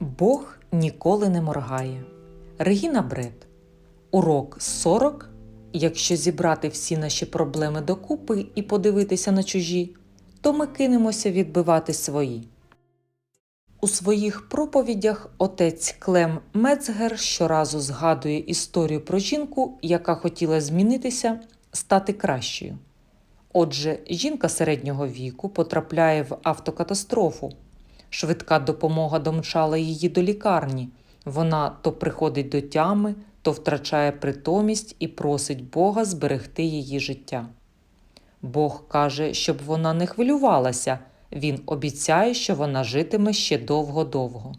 Бог ніколи не моргає. Регіна Бред. Урок 40. Якщо зібрати всі наші проблеми докупи і подивитися на чужі, то ми кинемося відбивати свої. У своїх проповідях отець Клем Мецгер щоразу згадує історію про жінку, яка хотіла змінитися, стати кращою. Отже, жінка середнього віку потрапляє в автокатастрофу. Швидка допомога домчала її до лікарні. Вона то приходить до тями, то втрачає притомість і просить Бога зберегти її життя. Бог каже, щоб вона не хвилювалася, він обіцяє, що вона житиме ще довго-довго.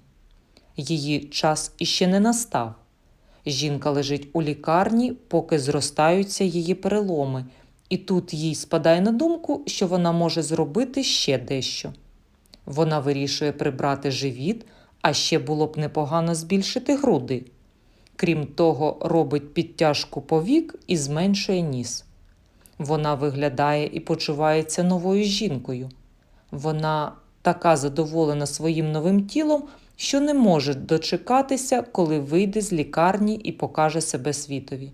Її час іще не настав. Жінка лежить у лікарні, поки зростаються її переломи, і тут їй спадає на думку, що вона може зробити ще дещо. Вона вирішує прибрати живіт, а ще було б непогано збільшити груди. Крім того, робить підтяжку повік і зменшує ніс. Вона виглядає і почувається новою жінкою. Вона така задоволена своїм новим тілом, що не може дочекатися, коли вийде з лікарні і покаже себе світові.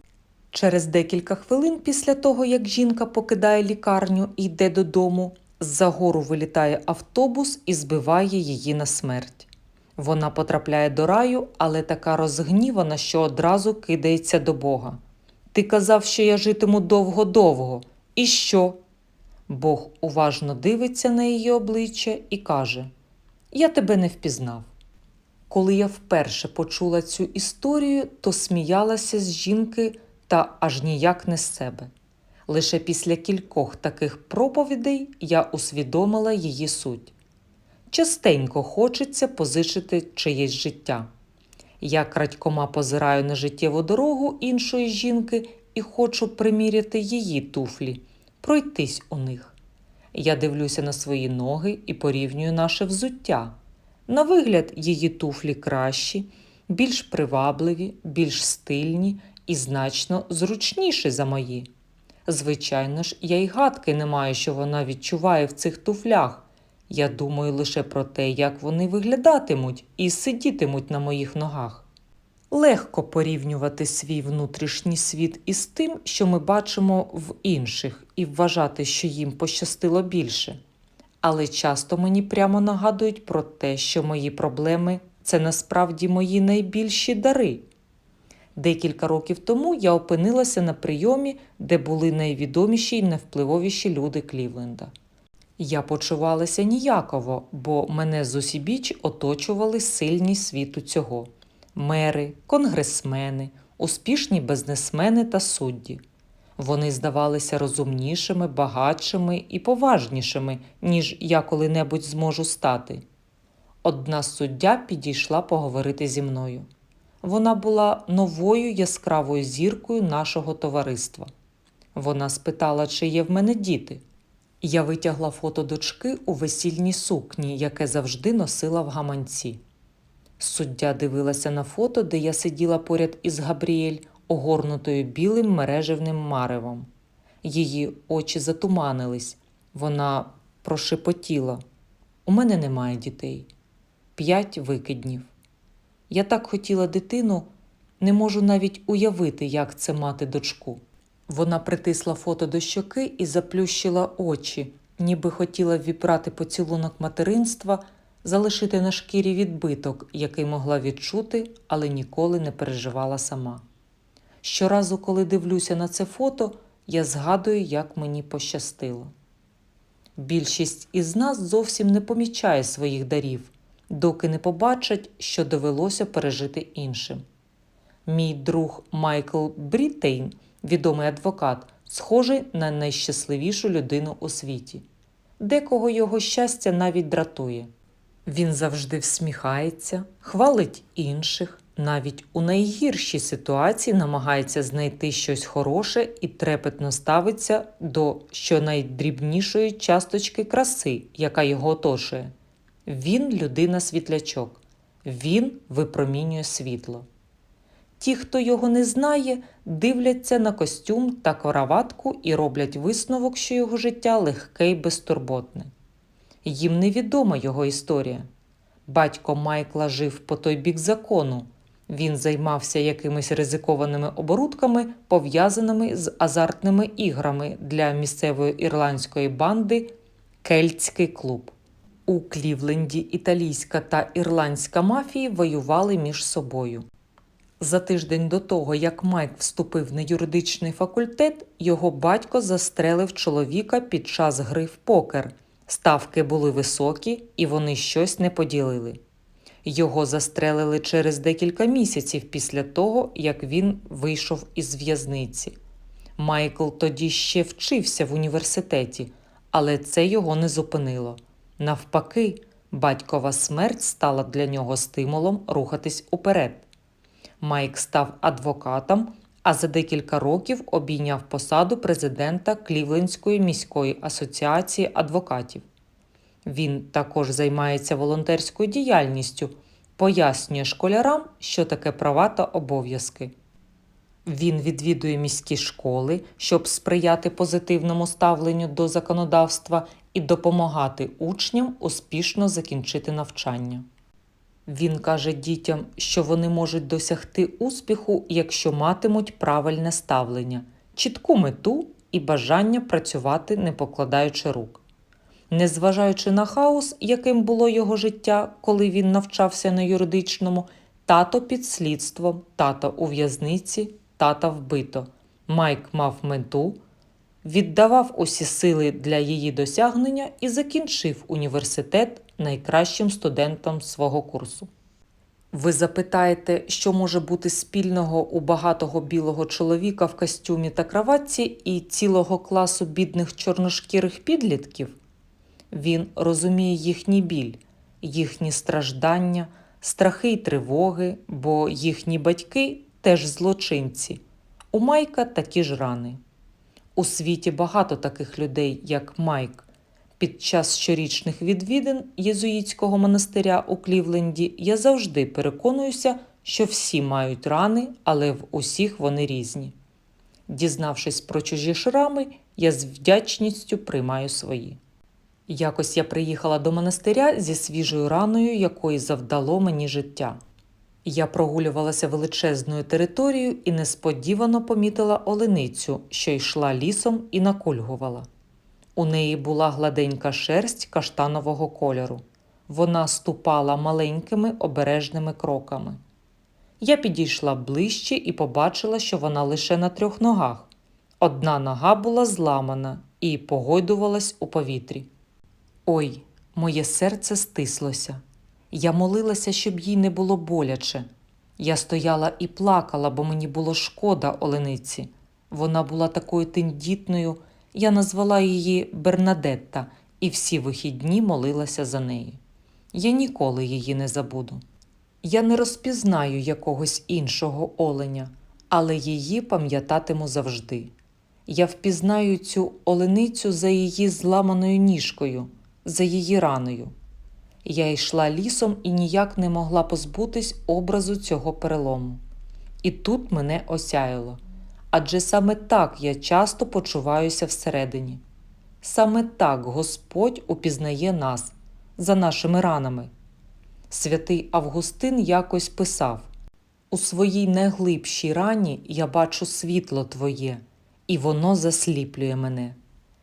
Через декілька хвилин після того, як жінка покидає лікарню і йде додому, з-за гору вилітає автобус і збиває її на смерть. Вона потрапляє до раю, але така розгнівана, що одразу кидається до Бога. Ти казав, що я житиму довго-довго. І що? Бог уважно дивиться на її обличчя і каже: Я тебе не впізнав. Коли я вперше почула цю історію, то сміялася з жінки та аж ніяк не з себе. Лише після кількох таких проповідей я усвідомила її суть. Частенько хочеться позичити чиєсь життя. Я крадькома позираю на життєву дорогу іншої жінки і хочу приміряти її туфлі, пройтись у них. Я дивлюся на свої ноги і порівнюю наше взуття. На вигляд, її туфлі кращі, більш привабливі, більш стильні і значно зручніші за мої. Звичайно ж, я й гадки не маю, що вона відчуває в цих туфлях. Я думаю лише про те, як вони виглядатимуть і сидітимуть на моїх ногах. Легко порівнювати свій внутрішній світ із тим, що ми бачимо в інших, і вважати, що їм пощастило більше. Але часто мені прямо нагадують про те, що мої проблеми це насправді мої найбільші дари. Декілька років тому я опинилася на прийомі, де були найвідоміші й найвпливовіші люди Клівленда. Я почувалася ніяково, бо мене зусібіч оточували сильні світу цього мери, конгресмени, успішні бізнесмени та судді. Вони здавалися розумнішими, багатшими і поважнішими, ніж я коли-небудь зможу стати. Одна суддя підійшла поговорити зі мною. Вона була новою яскравою зіркою нашого товариства. Вона спитала, чи є в мене діти. Я витягла фото дочки у весільній сукні, яке завжди носила в гаманці. Суддя дивилася на фото, де я сиділа поряд із Габріель, огорнутою білим мережевним маревом. Її очі затуманились. Вона прошепотіла: У мене немає дітей. П'ять викиднів. Я так хотіла дитину, не можу навіть уявити, як це мати дочку. Вона притисла фото до щоки і заплющила очі, ніби хотіла вібрати поцілунок материнства, залишити на шкірі відбиток, який могла відчути, але ніколи не переживала сама. Щоразу, коли дивлюся на це фото, я згадую, як мені пощастило. Більшість із нас зовсім не помічає своїх дарів, доки не побачать, що довелося пережити іншим. Мій друг Майкл Брітейн, відомий адвокат, схожий на найщасливішу людину у світі. Декого його щастя навіть дратує. Він завжди всміхається, хвалить інших, навіть у найгіршій ситуації намагається знайти щось хороше і трепетно ставиться до щонайдрібнішої часточки краси, яка його оточує. Він людина світлячок, він випромінює світло. Ті, хто його не знає, дивляться на костюм та кораватку і роблять висновок, що його життя легке й безтурботне. Їм невідома його історія. Батько Майкла жив по той бік закону. Він займався якимись ризикованими оборудками, пов'язаними з азартними іграми для місцевої ірландської банди Кельтський клуб. У Клівленді італійська та ірландська мафії воювали між собою. За тиждень до того, як Майк вступив на юридичний факультет, його батько застрелив чоловіка під час гри в покер. Ставки були високі, і вони щось не поділили. Його застрелили через декілька місяців після того, як він вийшов із в'язниці. Майкл тоді ще вчився в університеті, але це його не зупинило. Навпаки, батькова смерть стала для нього стимулом рухатись уперед. Майк став адвокатом, а за декілька років обійняв посаду президента Клівлендської міської асоціації адвокатів. Він також займається волонтерською діяльністю, пояснює школярам, що таке права та обов'язки. Він відвідує міські школи, щоб сприяти позитивному ставленню до законодавства і допомагати учням успішно закінчити навчання. Він каже дітям, що вони можуть досягти успіху, якщо матимуть правильне ставлення, чітку мету і бажання працювати, не покладаючи рук. Незважаючи на хаос, яким було його життя, коли він навчався на юридичному, тато під слідством, тато у в'язниці, тата вбито. Майк мав мету, віддавав усі сили для її досягнення і закінчив університет найкращим студентом свого курсу. Ви запитаєте, що може бути спільного у багатого білого чоловіка в костюмі та краватці і цілого класу бідних чорношкірих підлітків? Він розуміє їхній біль, їхні страждання, страхи й тривоги, бо їхні батьки теж злочинці. У Майка такі ж рани. У світі багато таких людей, як Майк. Під час щорічних відвідин єзуїтського монастиря у Клівленді я завжди переконуюся, що всі мають рани, але в усіх вони різні. Дізнавшись про чужі шрами, я з вдячністю приймаю свої. Якось я приїхала до монастиря зі свіжою раною, якої завдало мені життя. Я прогулювалася величезною територією і несподівано помітила оленицю, що йшла лісом і накульгувала. У неї була гладенька шерсть каштанового кольору. Вона ступала маленькими обережними кроками. Я підійшла ближче і побачила, що вона лише на трьох ногах. Одна нога була зламана і погойдувалась у повітрі. Ой, моє серце стислося. Я молилася, щоб їй не було боляче. Я стояла і плакала, бо мені було шкода олениці. Вона була такою тендітною, я назвала її Бернадетта і всі вихідні молилася за неї. Я ніколи її не забуду. Я не розпізнаю якогось іншого оленя, але її пам'ятатиму завжди. Я впізнаю цю оленицю за її зламаною ніжкою, за її раною. Я йшла лісом і ніяк не могла позбутись образу цього перелому. І тут мене осяяло. Адже саме так я часто почуваюся всередині. Саме так Господь упізнає нас за нашими ранами. Святий Августин якось писав: У своїй найглибшій рані я бачу світло Твоє, і воно засліплює мене.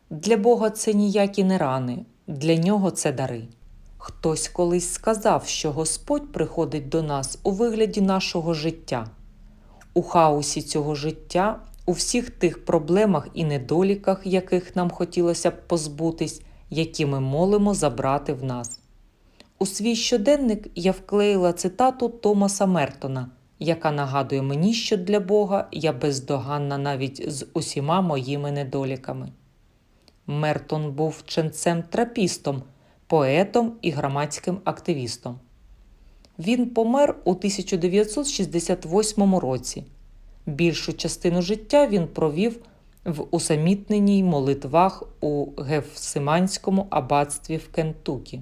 Для Бога це ніякі не рани, для нього це дари. Хтось колись сказав, що Господь приходить до нас у вигляді нашого життя. У хаосі цього життя, у всіх тих проблемах і недоліках, яких нам хотілося б позбутись, які ми молимо забрати в нас. У свій щоденник я вклеїла цитату Томаса Мертона, яка нагадує мені, що для Бога я бездоганна навіть з усіма моїми недоліками. Мертон був ченцем трапістом, поетом і громадським активістом. Він помер у 1968 році. Більшу частину життя він провів в усамітненій молитвах у Гефсиманському аббатстві в Кентукі.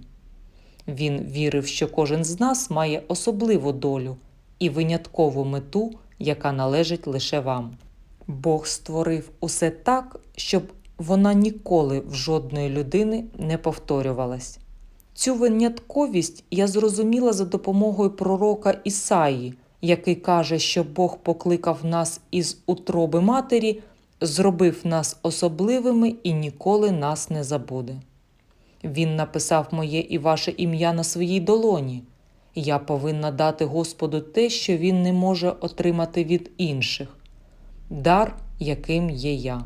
Він вірив, що кожен з нас має особливу долю і виняткову мету, яка належить лише вам. Бог створив усе так, щоб вона ніколи в жодної людини не повторювалась. Цю винятковість я зрозуміла за допомогою пророка Ісаї, який каже, що Бог покликав нас із утроби матері, зробив нас особливими і ніколи нас не забуде. Він написав моє і ваше ім'я на своїй долоні. Я повинна дати Господу те, що Він не може отримати від інших дар, яким є я.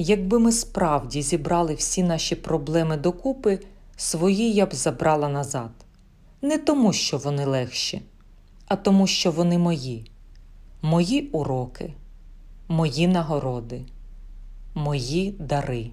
Якби ми справді зібрали всі наші проблеми докупи, свої я б забрала назад. Не тому, що вони легші, а тому, що вони мої, мої уроки, мої нагороди, мої дари.